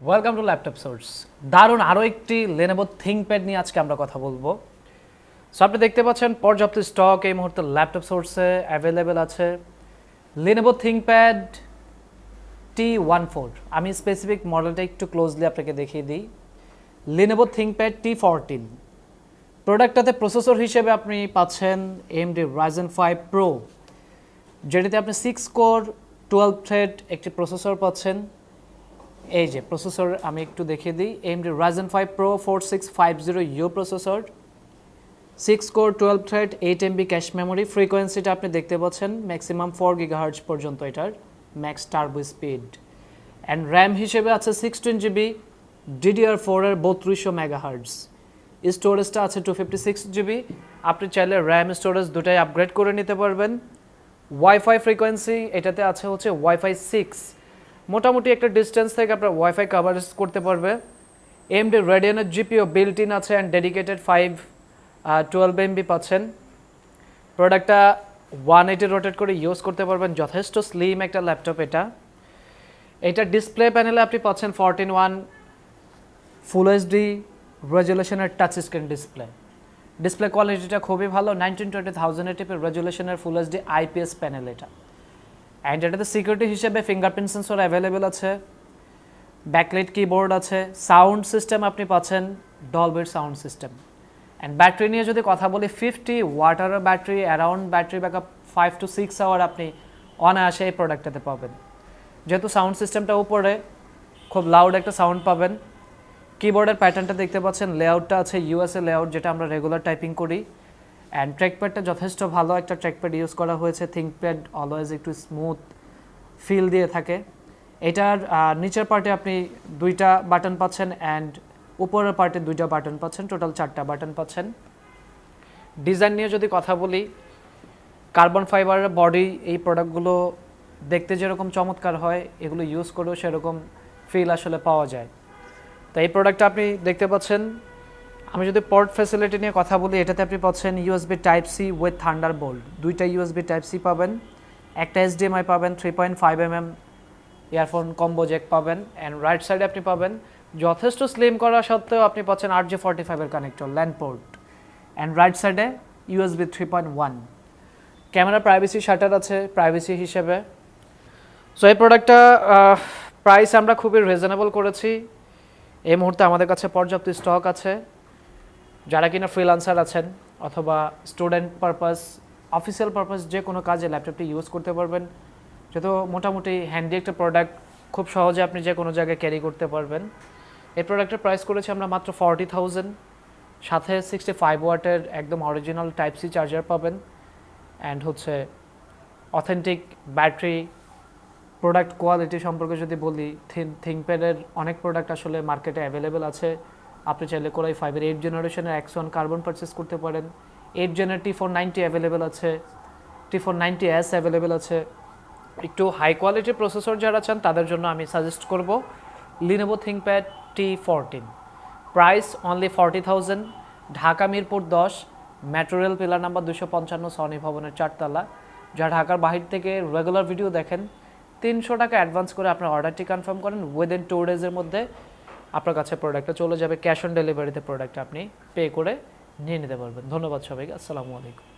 Welcome to laptop source দারুণ আরও একটি লেনেভো থিংপ্যাড নিয়ে আজকে আমরা কথা বলব। সো আপনি দেখতে পাচ্ছেন, পর্যাপ্ত স্টক এই মুহূর্তে ল্যাপটপ সোর্সে অ্যাভেলেবেল আছে। Lenovo ThinkPad T one four আমি স্পেসিফিক মডেলটা একটু ক্লোজলি আপনাকে দেখিয়ে দিই। লিনেভো থিঙ্কপ্যাড টি ফোরটিন প্রোডাক্টটাতে প্রসেসর হিসেবে আপনি পাচ্ছেন M AMD Ryzen five pro যেটিতে আপনি সিক্স কোর টুয়েলভ থ্রেড একটি প্রসেসর পাচ্ছেন। এই যে প্রসেসর আমি একটু দেখিয়ে দিই AMD Ryzen five pro four six five zero U processor six core twelve thread eight MB cache memory ফ্রিকোয়েন্সিটা আপনি দেখতে পাচ্ছেন ম্যাক্সিমাম ফোর গিগাহার্জ পর্যন্ত এটার max turbo speed and RAM হিসেবে আছে সিক্সটিন জিবি ডিডিআর ফোরের বত্রিশশো মেগাহার্জ স্টোরেজটা আছে টু ফিফটি সিক্স জিবি আপনি চাইলে র্যাম স্টোরেজ দুটাই আপগ্রেড করে নিতে পারবেন। ওয়াইফাই ফ্রিকোয়েন্সি এটাতে আছে হচ্ছে ওয়াইফাই সিক্স মোটামুটি একটা ডিস্টেন্স থেকে আপনার ওয়াইফাই কাভারেজ করতে পারবে। এমডি রেডিয়ানের জিপিও বিল্ট ইন আছে and dedicated five twelve MB পাচ্ছেন। প্রোডাক্টটা ওয়ান এইটি রোটেট করে ইউজ করতে পারবেন। যথেষ্ট স্লিম একটা ল্যাপটপ এটা। এটা ডিসপ্লে প্যানেলে আপনি পাচ্ছেন ফরটিন ওয়ান ফুল এইচডি রেজুলেশনের টাচ স্ক্রিন ডিসপ্লে ডিসপ্লে কোয়ালিটিটা খুবই ভালো। নাইনটিন টোয়েন্টি থাউজেন্ড রেজুলেশনের ফুল এইচডি আইপিএস প্যানেল এটা। অ্যান্ড এটাতে সিকিউরিটি হিসেবে ফিঙ্গারপ্রিন্ট সেন্সর অ্যাভেলেবেল আছে ব্যাকলাইট কিবোর্ড আছে সাউন্ড সিস্টেম আপনি পাচ্ছেন ডলবের সাউন্ড সিস্টেম অ্যান্ড ব্যাটারি নিয়ে যদি কথা বলি fifty watt hour battery around battery backup five to six hour আপনি অনায়াসে এই প্রোডাক্টটাতে পাবেন। যেহেতু সাউন্ড সিস্টেমটা উপরে, খুব লাউড একটা সাউন্ড পাবেন। কিবোর্ডের প্যাটার্নটা দেখতে পাচ্ছেন লেআউটটা আছে ইউএসএ লেআউট যেটা আমরা রেগুলার টাইপিং করি। অ্যান্ড ট্র্যাকপ্যাডটা যথেষ্ট ভালো একটা ট্র্যাকপ্যাড ইউজ করা হয়েছে। থিঙ্কপ্যাড অলওয়েজ একটু স্মুথ ফিল দিয়ে থাকে। এটার নিচের পার্টে আপনি দুইটা বাটন পাচ্ছেন অ্যান্ড উপরের পার্টে দুইটা বাটন পাচ্ছেন। টোটাল চারটা বাটন পাচ্ছেন। ডিজাইন নিয়ে যদি কথা বলি কার্বন ফাইবারের বডি এই প্রোডাক্টগুলো দেখতে যেরকম চমৎকার হয়, এগুলো ইউজ করেও সেরকম ফিল আসলে পাওয়া যায়। তো এই প্রোডাক্টটা আপনি দেখতে পাচ্ছেন। আমি যদি পোর্ট ফ্যাসিলিটি নিয়ে কথা বলি, এটাতে আপনি পাচ্ছেন USB type C with Thunderbolt দুইটা ইউএসবি টাইপ সি পাবেন, একটা এইচডিএমআই পাবেন three point five M M earphone combo jack পাবেন অ্যান্ড রাইট সাইডে আপনি পাবেন, যথেষ্ট স্লিম করা সত্ত্বেও আপনি পাচ্ছেন আট জি ফর্টি ফাইভের connector LAN port and right সাইডে USB three point one camera privacy shutter আছে প্রাইভেসি হিসেবে। সো এই প্রোডাক্টটা প্রাইস আমরা খুবই রিজনেবল করেছি। এই মুহূর্তে আমাদের কাছে পর্যাপ্ত স্টক আছে। যারা কিনা ফ্রিলান্সার আছেন অথবা স্টুডেন্ট পারপাস অফিসিয়াল পারপাস যে কোনো কাজে ল্যাপটপটি ইউজ করতে পারবেন। যেহেতু মোটামুটি হ্যান্ডি একটা প্রোডাক্ট খুব সহজে আপনি যে কোনো জায়গায় ক্যারি করতে পারবেন। এই প্রোডাক্টের প্রাইস করেছি আমরা মাত্র ফর্টি থাউজেন্ড সাথে সিক্সটি ফাইভ ওয়াটের একদম অরিজিনাল টাইপ সি চার্জার পাবেন। অ্যান্ড হচ্ছে অথেন্টিক ব্যাটারি প্রোডাক্ট কোয়ালিটি সম্পর্কে যদি বলি থিং থিঙ্কপ্যাডের অনেক প্রোডাক্ট আসলে মার্কেটে অ্যাভেলেবেল আছে। আপনি চাইলে কোরাই ফাইভের এইট জেনারেশনের এক্স ওয়ান কার্বন পারচেস করতে পারেন। এইট জেনের টি ফোর নাইনটি অ্যাভেলেবেল আছে। T four ninety S available আছে। একটু হাই কোয়ালিটির প্রসেসর যারা চান, তাদের জন্য আমি সাজেস্ট করব Lenovo ThinkPad T fourteen price only forty thousand Dhaka Mirpur দশ। ম্যাটেরিয়াল পিলার নাম্বার দুশো পঞ্চান্ন সনি ভবনের চারতলা। যা ঢাকার বাহির থেকে রেগুলার ভিডিও দেখেন, তিনশো টাকা অ্যাডভান্স করে আপনার অর্ডারটি কনফার্ম করেন। উইদিন টু ডেজের মধ্যে আপনার কাছে প্রোডাক্টটা চলে যাবে ক্যাশ অন ডেলিভারিতে প্রোডাক্টটা আপনি পে করে নিয়ে নিতে পারবেন। ধন্যবাদ সবাইকে, আসসালামু আলাইকুম।